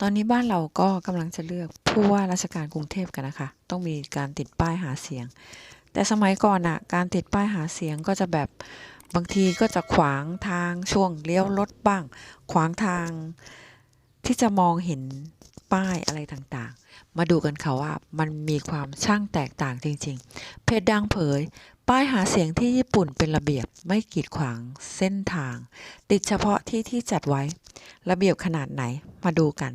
ตอนนี้บ้านเราก็กำลังจะเลือกผู้ว่าราชการกรุงเทพกันนะคะ ต้องมีการติดป้ายหาเสียง แต่สมัยก่อนอะการติดป้ายหาเสียงก็จะแบบบางทีก็จะขวางทางช่วงเลี้ยวรถบ้าง ขวางทางที่จะมองเห็นป้ายอะไรต่างๆ มาดูกันค่ะว่ามันมีความช่างแตกต่างจริง ๆ เพจดังเผย ป้ายหาเสียงที่ญี่ปุ่นเป็นระเบียบไม่กีดขวางเส้นทาง ติดเฉพาะที่ที่จัดไว้ ระเบียบขนาดไหนมาดูกัน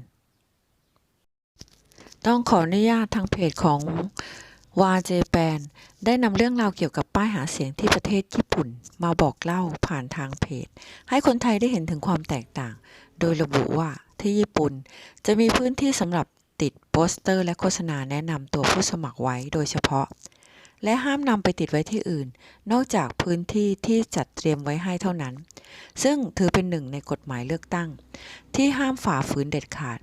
ต้องขออนุญาตทางเพจของวาเจแปนได้นำเรื่องราวเกี่ยวกับป้ายหาเสียงที่ประเทศญี่ปุ่น มาบอกเล่าผ่านทางเพจ ให้คนไทยได้เห็นถึงความแตกต่าง โดยระบุว่าที่ญี่ปุ่น จะมีพื้นที่สำหรับติดโปสเตอร์และโฆษณาแนะนำตัวผู้สมัครไว้โดยเฉพาะ และห้ามนำไปติดไว้ที่อื่น นอกจากพื้นที่ที่จัดเตรียมไว้ให้เท่านั้น ซึ่งถือเป็นหนึ่งในกฎหมายเลือกตั้ง ที่ห้ามฝ่าฝืนเด็ดขาด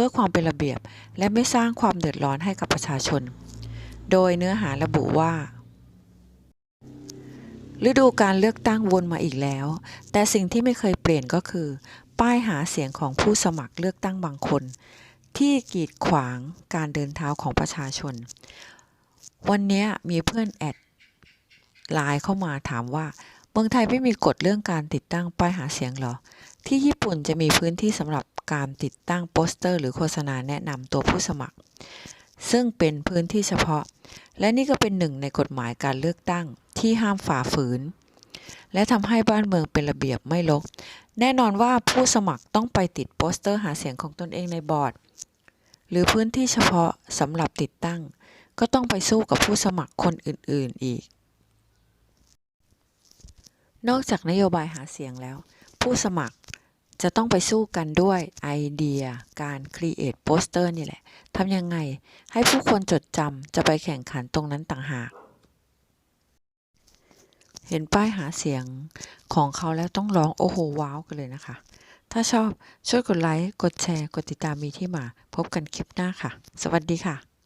พื่อความเป็นระเบียบ และไม่สร้างความเดือดร้อนให้กับประชาชน โดยเนื้อหาระบุว่า ฤดูการเลือกตั้งวนมาอีกแล้ว แต่สิ่งที่ไม่เคยเปลี่ยนก็คือ ป้ายหาเสียงของผู้สมัครเลือกตั้งบางคน ที่กีดขวางการเดินเท้าของประชาชน วันนี้มีเพื่อนแอดไลน์เข้ามาถามว่าเมืองไทยไม่มีกฎเรื่องการติดตั้งป้ายหาเสียงหรอ ที่ญี่ปุ่นจะมีพื้นที่สำหรับ การติดตั้งโปสเตอร์ หรือโฆษณาแนะนำตัวผู้สมัคร ซึ่งเป็นพื้นที่เฉพาะ และนี่ก็เป็นหนึ่งในกฎหมายการเลือกตั้งที่ห้ามฝ่าฝืน และทำให้บ้านเมืองเป็นระเบียบไม่ลก แน่นอนว่าผู้สมัครต้องไปติดโปสเตอร์หาเสียงของตนเองในบอร์ด หรือพื้นที่เฉพาะสำหรับติดตั้ง ก็ต้องไปสู้กับผู้สมัครคนอื่น ๆอีก นอกจากนโยบายหาเสียงแล้ว ผู้สมัคร จะต้องไปสู้กันด้วยไอเดียการครีเอทโปสเตอร์นี่แหละทำยังไงให้ผู้คนจดจำจะไปแข่งขันตรงนั้นต่างหาก เห็นป้ายหาเสียงของเขาแล้วต้องร้องโอ้โหว้าวกันเลยนะคะ ถ้าชอบช่วยกดไลค์ กดแชร์ กดติดตามมีที่มา พบกันคลิปหน้าค่ะ สวัสดีค่ะ